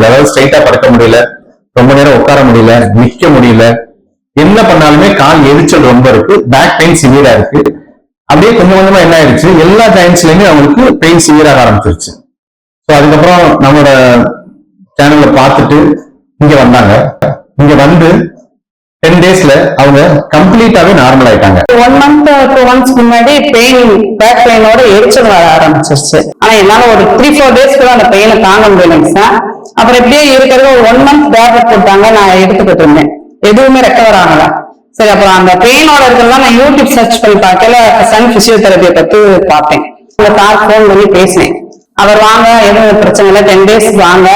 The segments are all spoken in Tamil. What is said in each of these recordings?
முடியல. அதாவது ஸ்ட்ரைட்டா படுக்க முடியல. ரொம்ப நேரம் உட்கார முடியல. நிக்க முடியல. என்ன பண்ணாலுமே கால் எரிச்சல் ரொம்ப இருக்கு. பேக் பெயின் சிவியரா இருக்கு. அப்படியே கொஞ்சம் கொஞ்சமா என்ன ஆயிடுச்சு எல்லா ஜாயின்ஸ்லயுமே அவங்களுக்கு பெயின் சிவியராக ஆரம்பிச்சிருச்சு. ஸோ அதுக்கப்புறம் நம்மளோட சேனல்ல பார்த்துட்டு இங்க வந்தாங்க. இங்க வந்து டென் டேஸ்ல அவங்க கம்ப்ளீட்டாவே நார்மல் ஆயிட்டாங்க. ஒன் மந்த் டூ மந்த்ஸ் முன்னாடி பெயின் பேக் பெயினோட எரிச்சல் வர ஆரம்பிச்சிருச்சு. ஆனா என்னால ஒரு த்ரீ ஃபோர் டேஸ்க்கு தான் அந்த பெயினை தாங்க முடியலைங்க சார் அப்புறம் எப்படியே இருக்கிறது ஒரு ஒன் மந்த் டேப்லெட் போட்டாங்க நான் எடுத்துக்கிட்டு இருந்தேன் எதுவுமே ரெக்கவர் ஆகல. சரி அப்புறம் அந்த பெயினோட இருக்கிறதெல்லாம் நான் யூடியூப் சர்ச் பண்ணி பார்க்கல சன் பிசியோதெரபியை பத்தி பார்த்தேன். அந்த சார் ஃபோன் பண்ணி பேசினேன். அவர் வாங்க எதுவும் பிரச்சனை இல்லை டென் டேஸ் வாங்க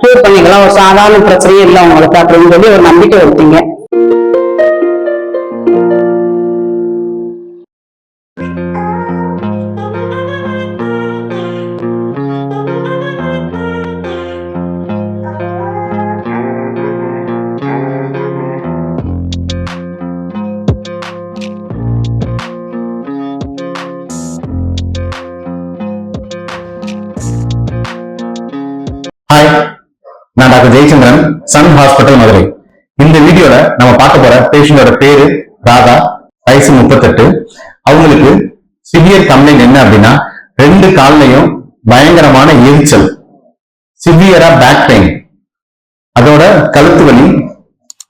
க்யூர் பண்ணிக்கலாம். ஒரு சாதாரண பிரச்சனையும் இல்லை உங்களுக்கு அப்படின்னு சொல்லி ஒரு நம்பிக்கை கொடுத்தீங்க ஜெயச்சந்திரன் சன் ஹாஸ்பிட்டல் மதுரை. இந்த வீடியோல நம்ம பார்க்க போற பேஷண்டோட பேரு ராதா. வயசு முப்பத்தெட்டு. அவங்களுக்கு சிவியர் கம்ப்ளைண்ட் என்ன அப்படின்னா ரெண்டு கால்லையும் பயங்கரமான எரிச்சல். சிவியரா பேக் பெயின் அதோட கழுத்து வலி.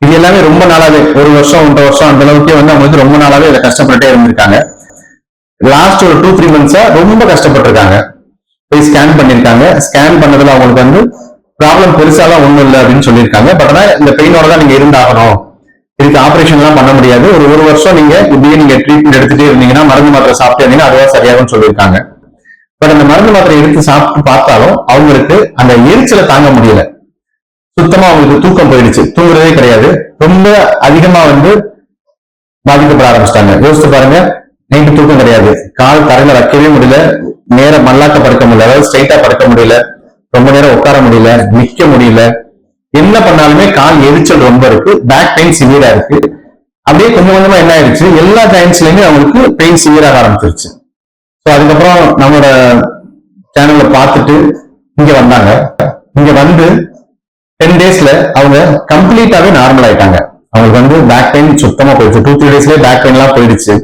இது எல்லாமே ரொம்ப நாளாவே ஒரு வருஷம் ஒன்றரை வருஷம் அந்த அளவுக்கே வந்து அவங்க வந்து ரொம்ப நாளாவே இதை கஷ்டப்பட்டுட்டே இருந்திருக்காங்க. லாஸ்ட் ஒரு டூ த்ரீ மந்த்ஸா ரொம்ப கஷ்டப்பட்டிருக்காங்க. போய் ஸ்கேன் பண்ணிருக்காங்க ஸ்கேன் பண்ணதுல அவங்களுக்கு வந்து ப்ராப்ளம் பெருசாலாம் ஒண்ணும் இல்லை அப்படின்னு சொல்லியிருக்காங்க. பட் ஆனா இந்த பெயினோட தான் நீங்க இருந்தாகணும். இதுக்கு ஆபரேஷன் எல்லாம் பண்ண முடியாது. ஒரு ஒரு வருஷம் நீங்க இப்படியே நீங்க ட்ரீட்மெண்ட் எடுத்துட்டே இருந்தீங்கன்னா மருந்து மாத்திரை சாப்பிட்டீங்கன்னா இருந்தீங்கன்னா அதுவா சரியாகும் சொல்லியிருக்காங்க. பட் அந்த மருந்து மாத்திரை எடுத்து சாப்பிட்டு பார்த்தாலும் அவங்களுக்கு அந்த எரிச்சலை தாங்க முடியல. சுத்தமா அவங்களுக்கு தூக்கம் போயிடுச்சு. தூங்குறதே கிடையாது. ரொம்ப அதிகமா வந்து பாதிக்கப்பட ஆரம்பிச்சிட்டாங்க. யோசித்து பாருங்க நைட்டு தூக்கம் கிடையாது. கால் தரையில வைக்கவே முடியல. நேர மல்லாக்க படுக்க முடியல. அதாவது ஸ்ட்ரைட்டா படுக்க முடியல. ரொம்ப நேரம் உட்கார முடியல நிக்க முடியல. என்ன பண்ணாலுமே கால் எரிச்சல் ரொம்ப இருக்கு பேக் பெயின் சிவியரா இருக்கு. அப்படியே கொஞ்சம் கொஞ்சமா என்ன ஆயிடுச்சு எல்லா டைம்ஸ்லயுமே அவங்களுக்கு பெயின் சிவியராக ஆரம்பிச்சிருச்சு. ஸோ அதுக்கப்புறம் நம்மளோட சேனல்ல பார்த்துட்டு இங்க வந்தாங்க. இங்க வந்து டென் டேஸ்ல அவங்க கம்ப்ளீட்டாவே நார்மல் ஆயிட்டாங்க. அவங்களுக்கு வந்து பேக் பெயின் சுத்தமா போயிடுச்சு. டூ த்ரீ டேஸ்லயே பேக் பெயின் எல்லாம் போயிடுச்சு.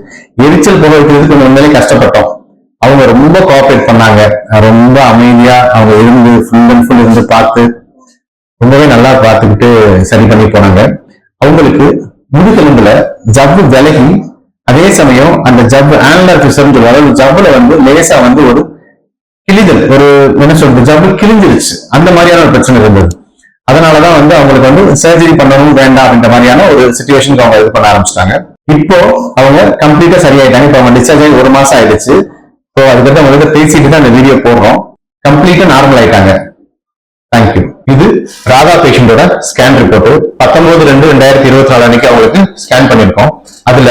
எரிச்சல் போக வைக்கிறதுக்கு கொஞ்சம் உண்மையிலே கஷ்டப்பட்டோம். அவங்க ரொம்ப கோஆபரேட் பண்ணாங்க. ரொம்ப அமைதியா அவங்க இருந்து ஃபுல் அண்ட் ஃபுல் இருந்து பார்த்து ரொம்பவே நல்லா பார்த்துக்கிட்டு சரி பண்ணி போனாங்க. அவங்களுக்கு முதுகெலும்புல ஜவ்வு விலகி அதே சமயம் அந்த ஜவ்வு ஆன்லர் பிசர்ந்து அதாவது ஜவ்வுல வந்து லேசா வந்து ஒரு கிழிதல் ஒரு என்ன சொல்றது ஜவ்வு கிழிஞ்சிருச்சு. அந்த மாதிரியான ஒரு பிரச்சனை இருந்தது. அதனாலதான் வந்து அவங்களுக்கு வந்து சர்ஜரி பண்ணவும் வேண்டாம் அப்படின்ற மாதிரியான ஒரு சுச்சுவேஷனுக்கு அவங்க இது பண்ண ஆரம்பிச்சிட்டாங்க. இப்போ அவங்க கம்ப்ளீட்டா சரியாயிட்டாங்க. இப்போ அவங்க டிஸ்சார்ஜ் ஆகி ஒரு மாசம் ஆயிடுச்சு. ஸோ அதுக்கப்புறம் உங்ககிட்ட பேசிட்டு தான் இந்த வீடியோ போடுறோம். கம்ப்ளீட்டா நார்மல் ஆயிட்டாங்க. தேங்க்யூ இது ராதா பேஷண்டோட ஸ்கேன் ரிப்போர்ட் பத்தொன்பது ரெண்டு ரெண்டாயிரத்தி இருபத்தி நாலு அன்னைக்கு அவங்களுக்கு ஸ்கேன் பண்ணிருக்கோம் அதுல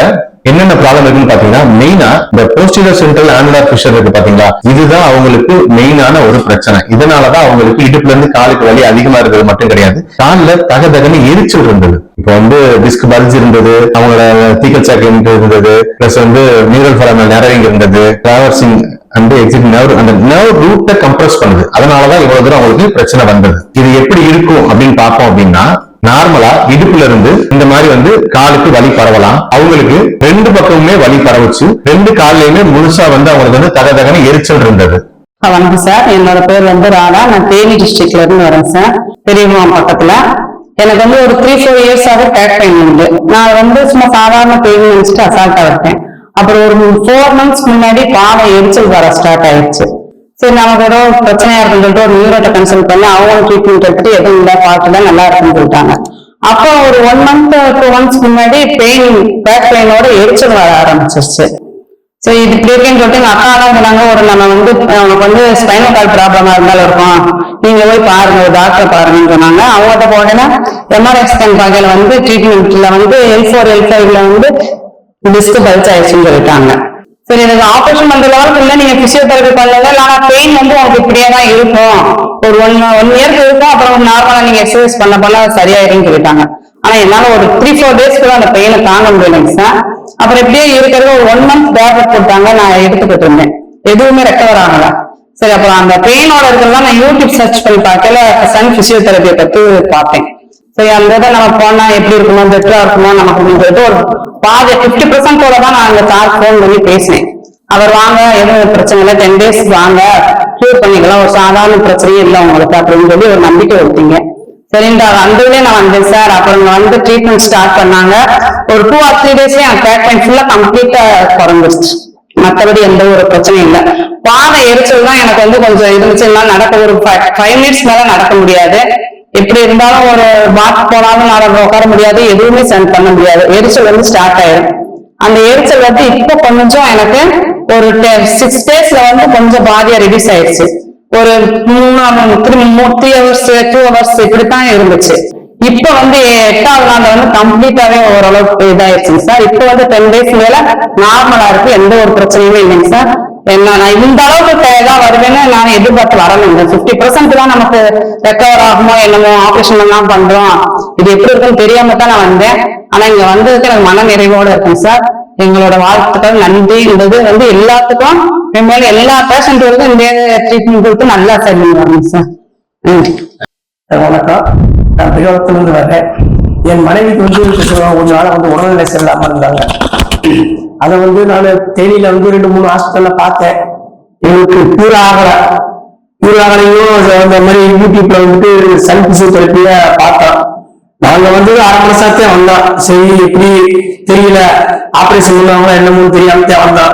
என்னென்ன ப்ராப்ளம் இருக்குன்னு பாத்தீங்கன்னா மெயினா இந்த போஸ்டிலர் சென்ட்ரல் ஆனுலர் ஃபிஷர் இருக்கு பாத்தீங்களா இதுதான் அவங்களுக்கு மெயினான ஒரு பிரச்சனை. இதனாலதான் அவங்களுக்கு இடுப்புல இருந்து காலுக்கு வலி அதிகமா இருக்கிறது மட்டும் கிடையாது. கால்ல தக தகன்னு எரிச்சல் இருந்தது. இப்போ வந்து டிஸ்க் பல்ஜ் இருந்தது அவங்களோட தீக்கல் சாக்கு இருந்தது பிளஸ் வந்து நியூரல் ஃபலமல் நேரவிங் இருந்தது. டிராவர்சிங் அண்ட் எக்ஸிட் நர்வ் அந்த நர்வ் ரூட்டை கம்ப்ரஸ் பண்ணுது. அதனாலதான் இவ்வளவு தூரம் அவங்களுக்கு பிரச்சனை வந்தது. இது எப்படி இருக்கும் அப்படின்னு பார்ப்போம் அப்படின்னா நார்மலா இடுப்புல இருந்து இந்த மாதிரி வந்து காலுக்கு வலி பரவலாம். அவங்களுக்கு ரெண்டு பக்கமுமே வலி பரவுச்சு. ரெண்டு கால்லயுமே முழுசா வந்து அவங்களுக்கு வந்து தக தகன எரிச்சல் இருந்தது. வணக்கம் சார். என்னோட பேர் வந்து ராதா. நான் தேனி டிஸ்ட்ரிக்ட்ல இருந்து வரேன் சார். பெரியகுளம் பக்கத்துல. எனக்கு வந்து ஒரு த்ரீ ஃபோர் இயர்ஸாக பேக் பெயின் உண்டு. நான் வந்து சும்மா சாதாரண பெயின் நினைச்சிட்டு அசால்ட்டா இருப்பேன் அப்புறம் ஒரு ஃபோர் மந்த்ஸ் முன்னாடி பாவம் எரிச்சல் வர ஸ்டார்ட் ஆயிடுச்சு. சரி நமக்கு ஏதோ பிரச்சனையா இருக்குன்னு ஒரு நியூரோட்ட கன்சல்ட் பண்ணி அவங்களும் ட்ரீட்மெண்ட் எடுத்துட்டு எதுவும் இல்லை பார்த்துதான் நல்லா இருக்குன்னு சொல்லிட்டாங்க. அப்போ ஒரு ஒன் மந்த் டூ மந்த்ஸ் முன்னாடி பெயின் பேக் பெயினோட எரிச்சல் வர ஆரம்பிச்சிருச்சு. சோ இது இப்படி இருக்குன்னு சொல்லிட்டு எங்க அக்கா தான் சொன்னாங்க ஒரு நம்ம வந்து அவனுக்கு வந்து ஸ்பைனல் கார்டு ப்ராப்ளமா இருந்தாலும் இருக்கும். நீங்க போய் பாருங்க ஒரு டாக்டர் பாருங்கன்னு சொன்னாங்க. அவங்ககிட்ட போனேன்னா எம்ஆர்எஸ் ஸ்கேன் பார்க்கல வந்து ட்ரீட்மெண்ட்ல வந்து எல் ஃபோர் எல் ஃபைவ்ல வந்து டிஸ்க் பல்ஸ் ஆயிடுச்சுன்னு சொல்லிட்டாங்க. சரி எனக்கு ஆப்ரேஷன் பண்ற லெவலுக்கு இல்லை நீங்க பிசியோதெரபி பண்ணல ஆனா பெயின் வந்து உங்களுக்கு இப்படியே தான் இருக்கும். ஒரு ஒன் ஒன் இயர்க்கு இருக்கும் அப்புறம் நார்மலா நீங்க எக்ஸசைஸ் பண்ண பண்ண சரியாயிருன்னு சொல்லிட்டாங்க. ஆனா என்னால ஒரு த்ரீ ஃபோர் டேஸ்க்கு அந்த பெயினை தாங்க முடியலைங்க சார் அப்புறம் இப்படியே இருக்கிறது ஒரு ஒன் மந்த் டேப்லெட் போட்டாங்க நான் எடுத்துக்கிட்டு இருந்தேன் எதுவுமே ரெக்கவர் ஆகல. சரி அப்புறம் அந்த பெயினோட இருக்கிறதா நான் யூடியூப் சர்ச் பண்ணி பார்க்கல சன் பிசியோதெரபியை பத்தி பார்த்தேன். சரி அந்த இதை நம்ம போனா எப்படி இருக்குமோ பெட்டரா இருக்குமோ நமக்கு அப்படின்னு சொல்லிட்டு ஒரு பாதி பிப்டி பர்சன்டோட தான் நான் அந்த சார் ஃபோன் பண்ணி பேசினேன். அவர் வாங்க எதுவும் பிரச்சனை இல்லை டென் டேஸ் வாங்க க்யூர் பண்ணிக்கலாம். ஒரு சாதாரண பிரச்சனையும் இல்லை உங்களுக்கு அப்படின்னு சொல்லி ஒரு நம்பிக்கை கொடுத்தீங்க சரிண்டா அந்த நான் வந்தேன் சார். அப்புறம் வந்து ட்ரீட்மெண்ட் ஸ்டார்ட் பண்ணாங்க. ஒரு டூ ஆர் த்ரீ டேஸ்லேயே என் ட்ரீட்மெண்ட் ஃபுல்லாக கம்ப்ளீட்டாக குறைஞ்சிருச்சு. மற்றபடி எந்த ஒரு பிரச்சனையும் இல்லை. பாதை எரிச்சல் தான் எனக்கு வந்து கொஞ்சம் இருந்துச்சு. எல்லாம் நடக்க ஒரு ஃபைவ் மினிட்ஸ் மேல நடக்க முடியாது. எப்படி இருந்தாலும் ஒரு பாத் போனாலும் நான் உட்கார முடியாது. எதுவுமே சென்ட் பண்ண முடியாது. எரிச்சல் வந்து ஸ்டார்ட் ஆயிடும் அந்த எரிச்சல் வந்து இப்போ கொஞ்சம் எனக்கு ஒரு சிக்ஸ் டேஸ்ல வந்து கொஞ்சம் பாதியா ரிலீஸ் ஆயிடுச்சு. ஒரு மூணு three three hours two hours இப்படித்தான் இருந்துச்சு. இப்ப வந்து எட்டாவது நாள் வந்து கம்ப்ளீட்டாவே ஓரளவுக்கு இதாயிருச்சுங்க சார். இப்ப வந்து டென் டேஸ் மேல நார்மலா இருக்கு. எந்த ஒரு பிரச்சனையுமே இல்லைங்க சார். என்ன நான் இந்த அளவுக்கு தான் வருவேன்னு நான் எதிர்பார்த்து வரணுங்க பிப்டி பர்சன்ட் தான் நமக்கு ரெக்கவர் ஆகுமோ என்னமோ ஆபரேஷன் எல்லாம் பண்றோம். இது எப்படி இருக்குன்னு தெரியாம தான் நான் வந்தேன். ஆனா இங்க வந்ததுக்கு எனக்கு மன நிறைவோட இருக்குங்க சார். எங்களோட வாழ்த்துக்கள் நன்றி. இது வந்து எல்லாத்துக்கும் மேல எல்லா பேஷண்ட்டுகளுக்கும் இந்த ட்ரீட்மெண்ட் கொடுத்து நல்லா சரி வரணும் சார் நன்றி. சார், வணக்கம். நான் பிரிவத்திலிருந்து வரேன் என் மனைவிக்கு வந்து கொஞ்சம் கொஞ்ச நாளா வந்து உடல்நிலை சரியில்லாம இருந்தாங்க. அதை வந்து நான் தேனியில வந்து ரெண்டு மூணு ஹாஸ்பிட்டல்ல பார்த்தேன். எங்களுக்கு கியூர் ஆகல. கியூர் ஆகலையும் அந்த மாதிரி யூடியூப்ல வந்துட்டு சன் பிசியோதெரப்பிய பார்த்தோம். நாங்க வந்தது அரை மாசத்தே வந்தா. சரி எப்படி தெரியல. ஆபரேஷன் பண்ணுவாங்களா என்னமோ தெரியாமத்தே வந்தா.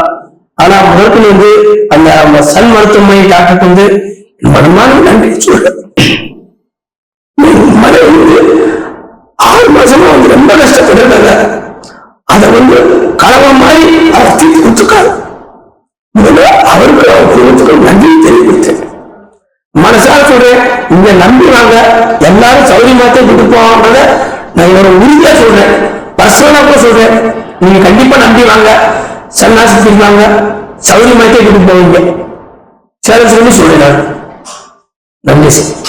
ஆனா முதற்கொண்டு வந்து அந்த நம்ம சன் மருத்துவமனை டாக்டருக்கு வந்து மனமான நன்றி சொல்றேன். மனை வந்து ஆறு மாசமா வந்து ரொம்ப கஷ்டப்பட்டிருந்தாங்க அதை வந்து கலவை மாதிரி அவர் தீர்த்து கொடுத்துருக்காரு. முதல்ல அவருக்கு அவர் குடும்பத்துக்கு நன்றி தெரிவித்தேன். சொல்றேன். இங்க நம்பி வாங்க எல்லாரும் சௌரியமாத்தே கூட்டு போவாங்கன்றத நான் இவரை உறுதியா சொல்றேன். பர்சனலா கூட சொல்றேன். நீங்க கண்டிப்பா நம்பி வாங்க. சன்னாசி திருவாங்க சௌரியமாத்தே கூட்டு போவீங்க. சேலம் சொல்லி சொல்றேன் நான். நன்றி சார்.